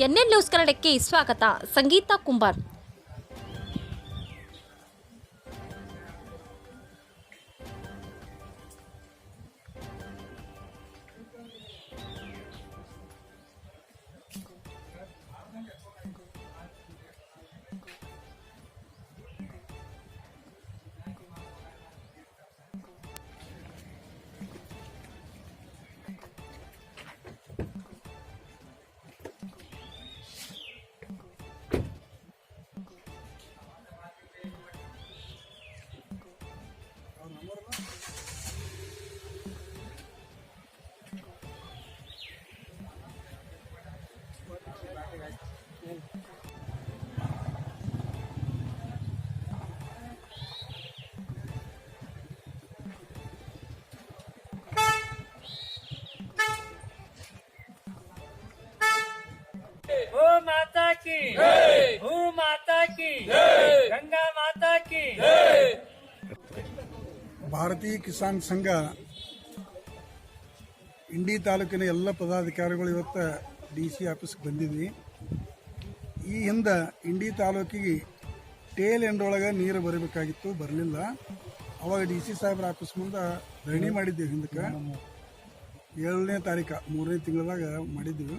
NN news ಕನ್ನಡಕ್ಕೆ ಸ್ವಾಗತ. ಸಂಗೀತಾ ಕುಂಬಾರ್. ಭಾರತೀಯ ಕಿಸಾನ್ ಸಂಘ ಇಂಡಿ ತಾಲೂಕಿನ ಎಲ್ಲ ಪದಾಧಿಕಾರಿಗಳು ಇವತ್ತು ಡಿ ಸಿ ಆಫೀಸ್ಗೆ ಬಂದಿದ್ವಿ. ಈ ಹಿಂದೆ ಇಂಡಿ ತಾಲೂಕಿಗೆ ಟೇಲ್ ಎಂಡ್ ಒಳಗೆ ನೀರು ಬರಬೇಕಾಗಿತ್ತು, ಬರಲಿಲ್ಲ. ಅವಾಗ ಡಿ ಸಿ ಸಾಹೇಬ್ರ ಆಫೀಸ್ ಮುಂದೆ ಧರಣಿ ಮಾಡಿದ್ದೀವಿ ಹಿಂದಕ್ಕೆ. ಏಳನೇ ತಾರೀಕು, ಮೂರನೇ ತಿಂಗಳದಾಗ ಮಾಡಿದ್ವಿ.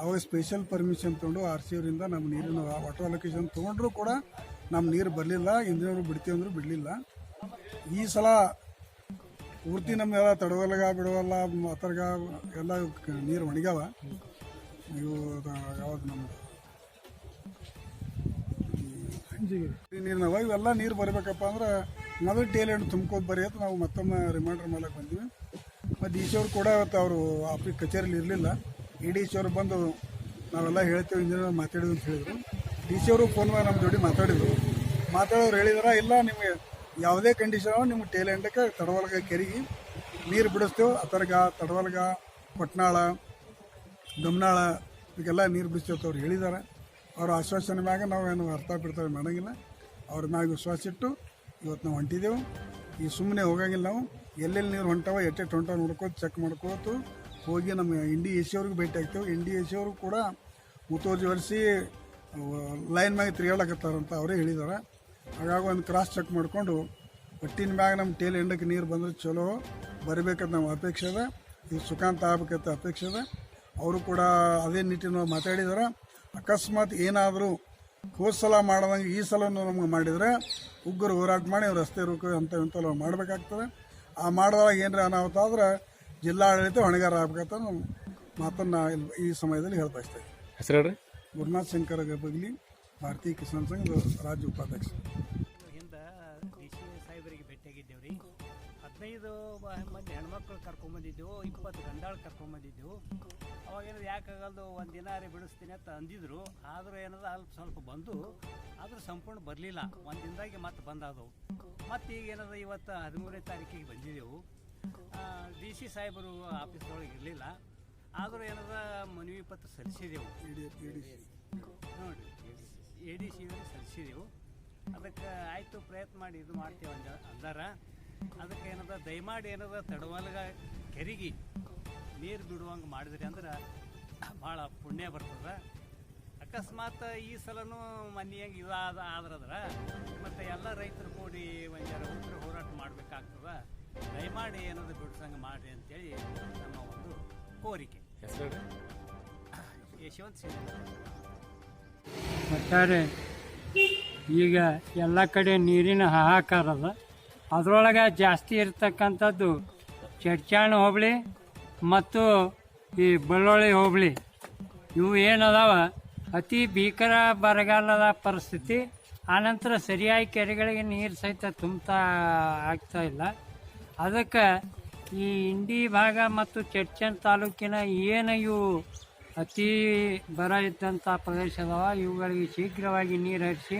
ಅವಾಗ ಸ್ಪೆಷಲ್ ಪರ್ಮಿಷನ್ ತೊಗೊಂಡು ಆರ್ ಸಿ ಅವರಿಂದ ನಮ್ಮ ನೀರಿನ ವಾಟರ್ ಅಲೊಕೇಶನ್ ತೊಗೊಂಡ್ರು ಕೂಡ ನಮ್ಮ ನೀರು ಬರಲಿಲ್ಲ ಇಂದಿನವರು ಬಿಡ್ತೀವಿ ಅಂದರೂ ಬಿಡಲಿಲ್ಲ. ಈ ಸಲ ಪೂರ್ತಿ ನಮ್ಮೆಲ್ಲ ತಡವಲ್ಲಗ ಬಿಡವಲ್ಲ ಮತ್ತರ್ಗ ಎಲ್ಲ ನೀರು ಒಣಗ್ಯಾವ. ಇವು ಯಾವ್ದು ನಮ್ದು? ನೀರಿನವ ಇವೆಲ್ಲ ನೀರು ಬರಬೇಕಪ್ಪ ಅಂದ್ರೆ ಮೊದಲು ಟೇಲ್ ಎಂಡ್ ತುಂಬ್ಕೋದು ಬರೀ ಅಂತ ನಾವು ಮತ್ತೊಮ್ಮೆ ರಿಮೈಂಡರ್ ಮಾಡಕ್ಕೆ ಬಂದ್ವಿ. ಮತ್ತು ಡಿ ಸಿ ಅವ್ರು ಕೂಡ ಇವತ್ತು ಅವರು ಆಫೀಸ್ ಕಚೇರಿಲಿ ಇರಲಿಲ್ಲ. ಇ ಡಿ ಸಿ ಅವ್ರು ಬಂದು ನಾವೆಲ್ಲ ಹೇಳ್ತೇವೆ, ಇಂಜಿನಿಯರ್ ಮಾತಾಡಿದ್ವಿ ಅಂತ ಹೇಳಿದ್ರು. ಡಿ ಸಿ ಅವರು ಫೋನ್ ಮಾಡಿ ನಮ್ಮ ಜೋಡಿ ಮಾತಾಡಿದರು. ಮಾತಾಡೋರು ಹೇಳಿದಾರ, ಇಲ್ಲ ನಿಮಗೆ ಯಾವುದೇ ಕಂಡೀಷನ್ ನಿಮ್ಗೆ ಟೇಲ್ ಎಂಡಕ್ಕೆ ತಡವಲ್ಗ ಕೆರಿಗಿ ನೀರು ಬಿಡಿಸ್ತೇವೆ ಅಥರ್ಗ ತಡವಲ್ಗ ಪಟ್ನಾಳ, ದಮ್ನಾಳ, ಇದಕ್ಕೆಲ್ಲ ನೀರು ಬಿಡಿಸ್ತೇವೆ ಅವ್ರು ಹೇಳಿದ್ದಾರೆ ಅವ್ರ ಆಶ್ವಾಸನೆ ಮ್ಯಾಗ ನಾವೇನು ಅರ್ಥ ಬಿಡ್ತೇವೆ ಮಾಡಂಗಿಲ್ಲ ಅವ್ರ ಮ್ಯಾಗ ವಿಶ್ವಾಸ ಇಟ್ಟು ಇವತ್ತು ನಾವು ಹೊಂಟಿದ್ದೆವು ಈ ಸುಮ್ಮನೆ ಹೋಗಂಗಿಲ್ಲ ನಾವು. ಎಲ್ಲೆಲ್ಲಿ ನೀರು ಹೊಂಟಾವ ಎಟ್ಟೆಟ್ಟು ಹೊಂಟಾವ ನೋಡ್ಕೋತ ಚೆಕ್ ಮಾಡ್ಕೋತು ಹೋಗಿ ನಮ್ಮ ಇಂಡಿ ಎ ಸಿ ಅವ್ರಿಗೆ ಭೇಟಿ ಆಗ್ತೇವೆ. ಇಂಡಿ ಎ ಸಿ ಅವರು ಕೂಡ ಮುತುವರ್ಜಿ ಹೊರಿಸಿ ಲೈನ್ ಮ್ಯಾಗ ತಿರುಗಾಡಕತ್ತಾರಂತ ಅವರೇ ಹೇಳಿದ್ದಾರೆ ಹಾಗಾಗಿ ಒಂದು ಕ್ರಾಸ್ ಚೆಕ್ ಮಾಡಿಕೊಂಡು ಒಟ್ಟಿನ ಮ್ಯಾಗ ನಮ್ಮ ಟೇಲ್ ಎಂಡಕ್ಕೆ ನೀರು ಬಂದ್ರೆ ಚಲೋ ಬರಬೇಕಂತ ನಮ್ಮ ಅಪೇಕ್ಷೆ ಅದ. ಈ ಸುಖಾಂತ ಆಗ್ಬೇಕಂತ ಅಪೇಕ್ಷೆ ಅದ. ಅವರು ಕೂಡ ಅದೇ ನಿಟ್ಟಿನ ಮಾತಾಡಿದಾರೆ. ಅಕಸ್ಮಾತ್ ಏನಾದರೂ ಹೋದ ಸಲ ಮಾಡ್ದಂಗೆ ಈ ಸಲ ನಮ್ಗೆ ಮಾಡಿದರೆ ಉಗ್ರು ಹೋರಾಟ ಮಾಡಿ ಅವ್ರು ರಸ್ತೆ ರೂಕ ಅಂತ ಇಂಥವು ಮಾಡಬೇಕಾಗ್ತದೆ. ಆ ಮಾಡಿದಾಗ ಏನರ ಅನಾಹುತ ಆದ್ರೆ ಜಿಲ್ಲಾಡಳಿತ ಹೊಣೆಗಾರ ಆಗ್ಬೇಕಂತ ನಾವು ಮಾತನ್ನು ಇಲ್ಲಿ ಈ ಸಮಯದಲ್ಲಿ ಹೇಳ್ತಾ ಇರ್ತೇವೆ. ಹೆಸರು ಗುರುನಾಥ ಶಂಕರ್ ಗಬಗ್ಲಿ ಭಾರತೀಯ ಕಿಸಾನ್ ಸಂಘ ರಾಜ್ಯ ಉಪಾಧ್ಯಕ್ಷ. ಹಿಂದೆ ಡಿ ಸಿ ಸಾಹೇಬರಿಗೆ ಭೇಟಿಯಾಗಿದ್ದೇವೆ ರೀ ಹದಿನೈದು ಮಂದಿ ಹೆಣ್ಮಕ್ಳು ಕರ್ಕೊಂಬಂದಿದ್ದೆವು ಇಪ್ಪತ್ತು ಗಂಡಾಳು ಕರ್ಕೊಂಬಂದಿದ್ದೆವು. ಅವಾಗ ಏನದು ಯಾಕಾಗಲ್ದು ಒಂದು ದಿನ ರೀ ಬಿಡಿಸ್ತೀನಿ ಅಂತ ಅಂದಿದ್ರು. ಆದರೂ ಏನದ ಅಲ್ಪ ಸ್ವಲ್ಪ ಬಂದು ಆದರೂ ಸಂಪೂರ್ಣ ಬರಲಿಲ್ಲ. ಒಂದು ದಿನದಾಗೆ ಮತ್ತೆ ಬಂದಾದವು. ಮತ್ತು ಈಗ ಏನದ ಇವತ್ತು ಹದಿಮೂರನೇ ತಾರೀಕಿಗೆ ಬಂದಿದ್ದೆವು. ಡಿ ಸಿ ಸಾಹೇಬರು ಆಫೀಸ್ದೊಳಗೆ ಇರಲಿಲ್ಲ. ಆದರೂ ಏನದ ಮನವಿ ಪತ್ರ ಸಲ್ಲಿಸಿದೆವು ನೋಡಿ ಎ ಡಿ ಸಿ ಸಲ್ಲಿಸಿದೆವು ಅದಕ್ಕೆ ಆಯಿತು ಪ್ರಯತ್ನ ಮಾಡಿ ಇದು ಮಾಡ್ತೀವಿ ಅಂದ ಅಂದಾರ. ಅದಕ್ಕೆ ಏನದ ದಯಮಾಡಿ ಏನದ ತಡವಲ್ಗ ಕೆರಿಗೆ ನೀರು ಬಿಡುವಂಗೆ ಮಾಡಿದ್ರಿ ಅಂದ್ರೆ ಭಾಳ ಪುಣ್ಯ ಬರ್ತದ. ಅಕಸ್ಮಾತ್ ಈ ಸಲನೂ ಮನೆ ಹೆಂಗೆ ಇದು ಆದ ಆದ್ರದ್ರ ಮತ್ತು ಎಲ್ಲ ರೈತರು ಕೂಡಿ ಒಂದು ಜರ ಉತ್ತರ ಹೋರಾಟ ಮಾಡಬೇಕಾಗ್ತದೆ. ದಯಮಾಡಿ ಏನದು ಬಿಡ್ಸಂಗೆ ಮಾಡಿರಿ ಅಂತೇಳಿ ನಮ್ಮ ಒಂದು ಕೋರಿಕೆ. ಯಶವಂತ್ ಸಿಂಗ್ ಒಟ್ಟಾರೆ ಈಗ ಎಲ್ಲ ಕಡೆ ನೀರಿನ ಹಾಹಾಕಾರ ಅದ. ಅದರೊಳಗೆ ಜಾಸ್ತಿ ಇರ್ತಕ್ಕಂಥದ್ದು ಚಡ್ಚಾಣ ಹೋಬಳಿ ಮತ್ತು ಈ ಬಳ್ಳೊಳ್ಳಿ ಹೋಬಳಿ. ಇವು ಏನದಾವ? ಅತಿ ಭೀಕರ ಬರಗಾಲದ ಪರಿಸ್ಥಿತಿ. ಆನಂತರ ಸರಿಯಾಗಿ ಕೆರೆಗಳಿಗೆ ನೀರು ಸಹಿತ ತುಂಬ್ತಾ ಆಗ್ತಾ ಇಲ್ಲ. ಅದಕ್ಕೆ ಈ ಇಂಡಿ ಭಾಗ ಮತ್ತು ಚಡ್ಚನ್ ತಾಲೂಕಿನ ಏನು ಇವು ಅತಿ ಬರ ಇದ್ದಂಥ ಪ್ರದೇಶ ಅದಾವ ಇವುಗಳಿಗೆ ಶೀಘ್ರವಾಗಿ ನೀರು ಹರಿಸಿ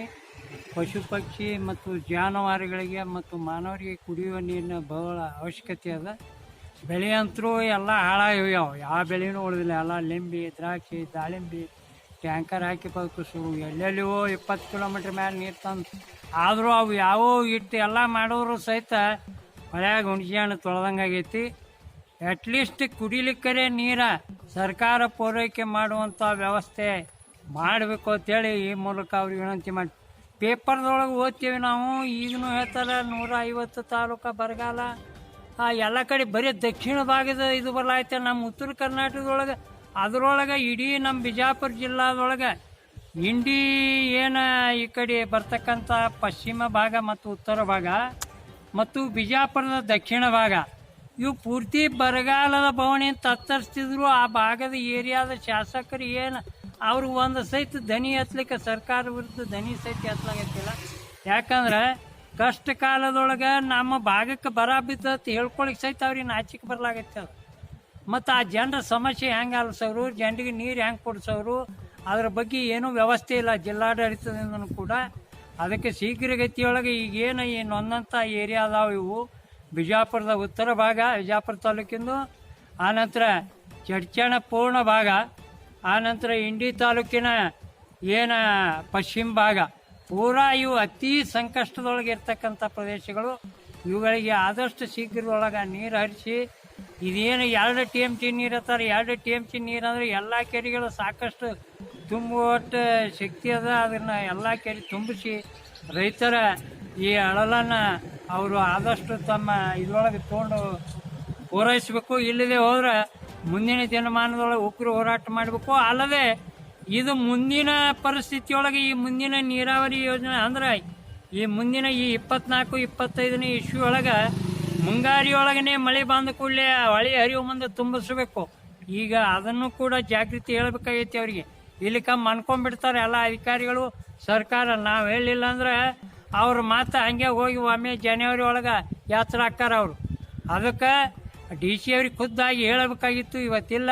ಪಶು ಪಕ್ಷಿ ಮತ್ತು ಜಾನುವಾರುಗಳಿಗೆ ಮತ್ತು ಮಾನವರಿಗೆ ಕುಡಿಯುವ ನೀರಿನ ಬಹಳ ಅವಶ್ಯಕತೆ ಅದ. ಬೆಳೆ ಅಂತರೂ ಎಲ್ಲ ಹಾಳಾಗಿವ್ಯಾವ ಯಾವ ಬೆಳೆನೂ ಉಳಿದಿಲ್ಲ. ಎಲ್ಲ ಲಿಂಬಿ, ದ್ರಾಕ್ಷಿ, ದಾಳಿಂಬಿ, ಟ್ಯಾಂಕರ್ ಹಾಕಿ ಬದುಕಿಸು ಎಲ್ಲೆಲ್ಲಿವೋ ಇಪ್ಪತ್ತು ಕಿಲೋಮೀಟ್ರ್ ಮೇಲೆ ನೀರು ತಂದು ಆದರೂ ಅವು ಯಾವೋ ಇಟ್ಟು ಎಲ್ಲ ಮಾಡೋರು ಸಹಿತ ಮಳೆಯಾಗ ಹುಣಸೆ ಹಣ್ಣು ತೊಳೆದಂಗೆ ಆಗೈತಿ ಅಟ್ಲೀಸ್ಟ್ ಕುಡಿಲಿಕ್ಕರೆ ನೀರ. ಸರ್ಕಾರ ಪೂರೈಕೆ ಮಾಡುವಂಥ ವ್ಯವಸ್ಥೆ ಮಾಡಬೇಕು ಅಂತೇಳಿ ಈ ಮೂಲಕ ಅವ್ರಿಗೆ ವಿನಂತಿ ಮಾಡಿ. ಪೇಪರ್ದೊಳಗೆ ಓದ್ತೀವಿ ನಾವು ಈಗಲೂ ಹೇಳ್ತಾರೆ ನೂರ ಐವತ್ತು ತಾಲೂಕು ಬರಗಾಲ. ಆ ಎಲ್ಲ ಕಡೆ ಬರೀ ದಕ್ಷಿಣ ಭಾಗದ ಇದು ಬರಲಾಯ್ತು, ನಮ್ಮ ಉತ್ತರ ಕರ್ನಾಟಕದೊಳಗೆ. ಅದರೊಳಗೆ ಇಡೀ ನಮ್ಮ ಬಿಜಾಪುರ ಜಿಲ್ಲಾದೊಳಗೆ ಇಂಡಿ ಏನು ಈ ಕಡೆ ಬರ್ತಕ್ಕಂಥ ಪಶ್ಚಿಮ ಭಾಗ ಮತ್ತು ಉತ್ತರ ಭಾಗ ಮತ್ತು ಬಿಜಾಪುರದ ದಕ್ಷಿಣ ಭಾಗ. ಇವು ಪೂರ್ತಿ ಬರಗಾಲದ ಬವಣೆ ತತ್ತರಿಸ್ತಿದ್ರು ಆ ಭಾಗದ ಏರಿಯಾದ ಶಾಸಕರು ಏನು ಅವರು ಒಂದು ಸಹಿತ ದನಿ ಹತ್ಲಿಕ್ಕೆ ಸರ್ಕಾರ ವಿರುದ್ಧ ದನಿ ಸಹಿತ ಹತ್ಲಾಗತ್ತಿಲ್ಲ ಯಾಕಂದ್ರೆ ಕಷ್ಟ ಕಾಲದೊಳಗೆ ನಮ್ಮ ಭಾಗಕ್ಕೆ ಬರ ಬಿದ್ದತ್ತು ಹೇಳ್ಕೊಳಿಕ್ ಸಹಿತ ಅವ್ರಿಗೆ ನಾಚಿಕೆ ಬರ್ಲಾಗತ್ತೆ ಮತ್ತು ಆ ಜನರ ಸಮಸ್ಯೆ ಹೆಂಗೆ ಆಲಿಸೋರು, ಜನರಿಗೆ ನೀರು ಹೆಂಗೆ ಕೊಡಿಸೋರು, ಅದ್ರ ಬಗ್ಗೆ ಏನೂ ವ್ಯವಸ್ಥೆ ಇಲ್ಲ ಜಿಲ್ಲಾಡಳಿತದಿಂದನೂ ಕೂಡ. ಅದಕ್ಕೆ ಶೀಘ್ರಗತಿಯೊಳಗೆ ಈಗೇನು ಈ ನೊಂದಂಥ ಏರಿಯಾ ಇವು. ಬಿಜಾಪುರದ ಉತ್ತರ ಭಾಗ, ಬಿಜಾಪುರ ತಾಲೂಕಿಂದು ಆನಂತರ ಚಡ್ಚಣ ಪೂರ್ಣ ಭಾಗ ಆನಂತರ ಇಂಡಿ ತಾಲೂಕಿನ ಏನ ಪಶ್ಚಿಮ ಭಾಗ. ಪೂರಾ ಇವು ಅತಿ ಸಂಕಷ್ಟದೊಳಗೆ ಇರ್ತಕ್ಕಂಥ ಪ್ರದೇಶಗಳು. ಇವುಗಳಿಗೆ ಆದಷ್ಟು ಶೀಘ್ರದೊಳಗೆ ನೀರು ಹರಿಸಿ, ಇದೇನು ಎರಡು ಟಿ ಎಂ ಟಿ ನೀರು ಹತ್ತಾರೆ ಎರಡು ಟಿ ಎಂ ಟಿ ನೀರು ಅಂದರೆ ಎಲ್ಲ ಕೆರೆಗಳು ಸಾಕಷ್ಟು ತುಂಬುವಷ್ಟು ಶಕ್ತಿ ಅದ. ಅದನ್ನು ಎಲ್ಲ ಕೆರೆ ತುಂಬಿಸಿ ರೈತರ ಈ ಅಳಲನ್ನು ಅವರು ಆದಷ್ಟು ತಮ್ಮ ಇದರೊಳಗೆ ತೊಗೊಂಡು ಪೂರೈಸಬೇಕು. ಇಲ್ಲದೆ ಹೋದ್ರೆ ಮುಂದಿನ ದಿನಮಾನದೊಳಗೆ ಉಗ್ರ ಹೋರಾಟ ಮಾಡಬೇಕು. ಅಲ್ಲದೆ ಇದು ಮುಂದಿನ ಪರಿಸ್ಥಿತಿಯೊಳಗೆ ಈ ಮುಂದಿನ ನೀರಾವರಿ ಯೋಜನೆ ಅಂದ್ರೆ ಈ ಮುಂದಿನ ಈ ಇಪ್ಪತ್ನಾಲ್ಕು, ಇಪ್ಪತ್ತೈದನೇ ಇಶ್ಯೂ ಒಳಗೆ ಮುಂಗಾರಿಯೊಳಗನೆ ಮಳೆ ಬಂದ ಕೂಡಲೇ ಹೊಳೆ ಹರಿವು ಮುಂದೆ ತುಂಬಿಸಬೇಕು. ಈಗ ಅದನ್ನು ಕೂಡ ಜಾಗೃತಿ ಹೇಳ್ಬೇಕಾಗೈತಿ ಅವರಿಗೆ. ಇಲ್ಲಿ ಕಮ್ಮಿ ಅನ್ಕೊಂಡ್ಬಿಡ್ತಾರೆ ಎಲ್ಲ ಅಧಿಕಾರಿಗಳು. ಸರ್ಕಾರ ನಾವು ಹೇಳಿಲ್ಲ ಅಂದ್ರೆ ಅವ್ರ ಮಾತು ಹಂಗೆ ಹೋಗಿ ಒಮ್ಮೆ ಜನವರಿ ಒಳಗೆ ಯಾತ್ರೆ ಹಾಕ್ಕಾರ ಅವರು. ಅದಕ್ಕೆ ಡಿ ಸಿ ಅವ್ರಿಗೆ ಖುದ್ದಾಗಿ ಹೇಳಬೇಕಾಗಿತ್ತು, ಇವತ್ತಿಲ್ಲ.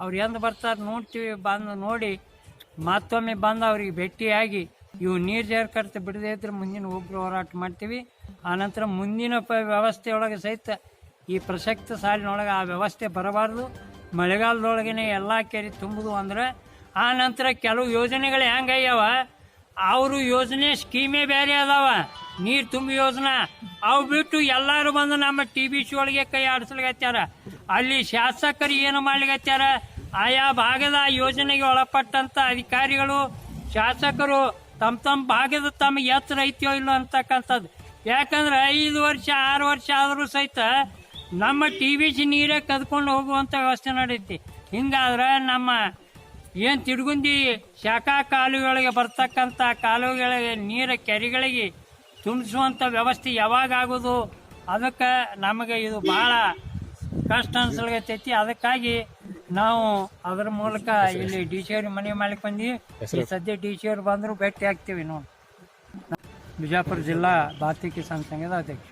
ಅವ್ರು ಎಂದು ಬರ್ತಾರೆ ನೋಡ್ತೀವಿ, ಬಂದು ನೋಡಿ. ಮತ್ತೊಮ್ಮೆ ಬಂದು ಅವ್ರಿಗೆ ಭೇಟಿಯಾಗಿ ಇವು ನೀರು ಜಾರ್ಕರ್ತ ಬಿಡದೇ ಇದ್ರೆ ಮುಂದಿನ ಒಬ್ಬರು ಹೋರಾಟ ಮಾಡ್ತೀವಿ. ಆನಂತರ ಮುಂದಿನ ಪ ವ್ಯವಸ್ಥೆಯೊಳಗೆ ಸಹಿತ ಈ ಪ್ರಸಕ್ತ ಸಾಲಿನೊಳಗೆ ಆ ವ್ಯವಸ್ಥೆ ಬರಬಾರ್ದು. ಮಳೆಗಾಲದೊಳಗೇನೆ ಎಲ್ಲ ಕೆರೆ ತುಂಬುದು ಅಂದ್ರೆ ಆ ನಂತರ ಕೆಲವು ಯೋಜನೆಗಳು ಹೆಂಗಯ್ಯವ ಅವರು ಯೋಜನೆ ಸ್ಕೀಮೇ ಬೇರೆ ಅದಾವ. ನೀರು ತುಂಬಿ ಯೋಜನಾ. ಅವು ಬಿಟ್ಟು ಎಲ್ಲರೂ ಬಂದು ನಮ್ಮ ಟಿ ಬಿ ಸಿ ಒಳಗೆ ಕೈ ಆಡಿಸ್ಲಿಕತ್ಯಾರ. ಅಲ್ಲಿ ಶಾಸಕರು ಏನು ಮಾಡ್ಲಿಕತ್ಯಾರ? ಆಯಾ ಭಾಗದ ಯೋಜನೆಗೆ ಒಳಪಟ್ಟಂತ ಅಧಿಕಾರಿಗಳು, ಶಾಸಕರು ತಮ್ಮ ತಮ್ಮ ಭಾಗದ ತಮ್ಮ ಎತ್ತರ ಐತಿಯೋ ಇಲ್ಲೋ ಅಂತಕ್ಕಂಥದ್ದು. ಯಾಕಂದ್ರೆ ಐದು ವರ್ಷ, ಆರು ವರ್ಷ ಆದರೂ ಸಹಿತ ನಮ್ಮ ಟಿ ಬಿ ಸಿ ನೀರೇ ಕದ್ಕೊಂಡು ಹೋಗುವಂಥ ವ್ಯವಸ್ಥೆ ನಡೀತಿ. ಹಿಂಗಾದ್ರೆ ನಮ್ಮ ಏನು ತಿಡ್ಗುಂದಿ? ಶಾಖಾ ಕಾಲುವೆಗಳಿಗೆ ಬರ್ತಕ್ಕಂತ ಕಾಲುವೆಗಳಿಗೆ ನೀರ ಕೆರೆಗಳಿಗೆ ತುಂಬಿಸುವಂಥ ವ್ಯವಸ್ಥೆ ಯಾವಾಗ ಆಗೋದು? ಅದಕ್ಕೆ ನಮಗೆ ಇದು ಭಾಳ ಕಷ್ಟ ಅನ್ಸಲ್ಗತೈತಿ. ಅದಕ್ಕಾಗಿ ನಾವು ಅದ್ರ ಮೂಲಕ ಇಲ್ಲಿ ಡಿ ಸಿ ಅವ್ರಿಗೆ ಮನೆ ಮಾಡ್ಲಿಕ್ಕೆ ಬಂದ್ವಿ. ಈ ಸದ್ಯ ಡಿ ಸಿ ಅವ್ರು ಬಂದರೂ ಭೇಟಿ ಆಗ್ತೀವಿ ನೋಡಿ ಬಿಜಾಪುರ ಜಿಲ್ಲಾ ಭಾರತೀಯ ಕಿಸಾನ್ ಸಂಘದ ಅಧ್ಯಕ್ಷ